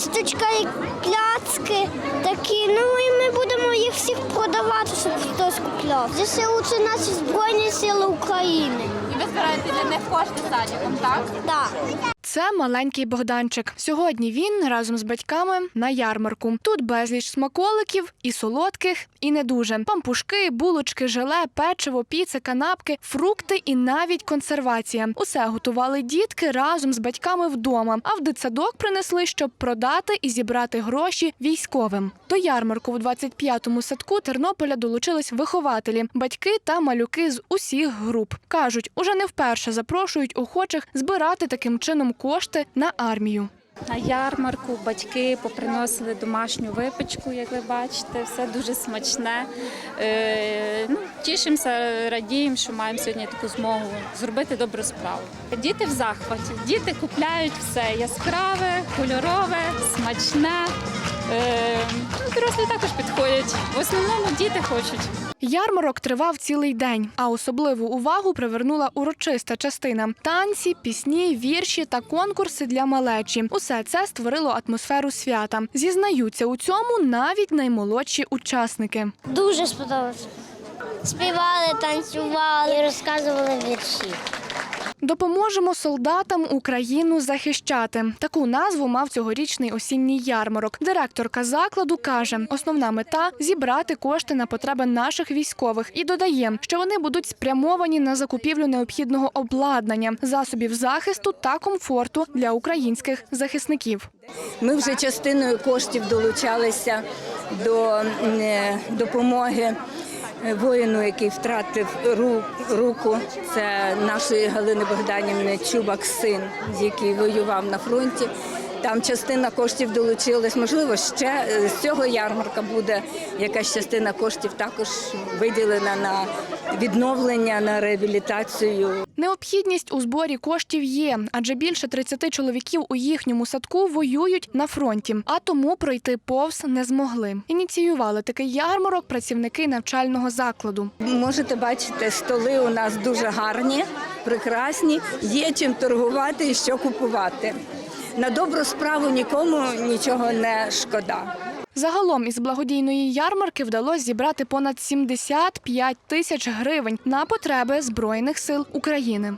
тісточка і кляцки такі. Ну і ми будемо їх всіх продавати, щоб хтось купляв. ЗСУ – це наші Збройні Сили України. І ви збираєте для них кошти садиком, так? Так. Це маленький Богданчик. Сьогодні він разом з батьками на ярмарку. Тут безліч смаколиків і солодких, і не дуже. Пампушки, булочки, желе, печиво, піци, канапки, фрукти і навіть консервація. Усе готували дітки разом з батьками вдома. А в дитсадок принесли, щоб продати і зібрати гроші військовим. До ярмарку в 25-му садку Тернополя долучились вихователі, батьки та малюки з усіх груп. кажуть, уже не вперше запрошують охочих збирати таким чином кошти на армію. На ярмарку батьки поприносили домашню випічку, як ви бачите, все дуже смачне. Е, ну, тішимося, радіємо, що маємо сьогодні таку змогу зробити добру справу. Діти в захваті, діти купляють все яскраве, кольорове, смачне. Е, ну, дорослі також підходять. В основному діти хочуть. Ярмарок тривав цілий день, а особливу увагу привернула урочиста частина: танці, пісні, вірші та конкурси для малечі. Усе це створило атмосферу свята. Зізнаються у цьому навіть наймолодші учасники. Дуже сподобалося. Співали, танцювали і розказували вірші. Допоможемо солдатам Україну захищати. Таку назву мав цьогорічний осінній ярмарок. Директорка закладу каже, основна мета зібрати кошти на потреби наших військових і додає, що вони будуть спрямовані на закупівлю необхідного обладнання, засобів захисту та комфорту для українських захисників. Ми вже частиною коштів долучалися до е, допомоги воїну, який втратив ру- руку. Це нашої Галини Богданівни Чубак, син, який воював на фронті. Там частина коштів долучилась. Можливо, ще е, з цього ярмарка буде якась частина коштів також виділена на відновлення, на реабілітацію. Необхідність у зборі коштів є, адже більше 30 чоловіків у їхньому садку воюють на фронті, а тому пройти повз не змогли. Ініціювали такий ярмарок працівники навчального закладу. Можете бачити, столи у нас дуже гарні, прекрасні. Є чим торгувати і що купувати. На добру справу нікому нічого не шкода. Загалом із благодійної ярмарки вдалося зібрати понад 75 тисяч гривень на потреби збройних сил України.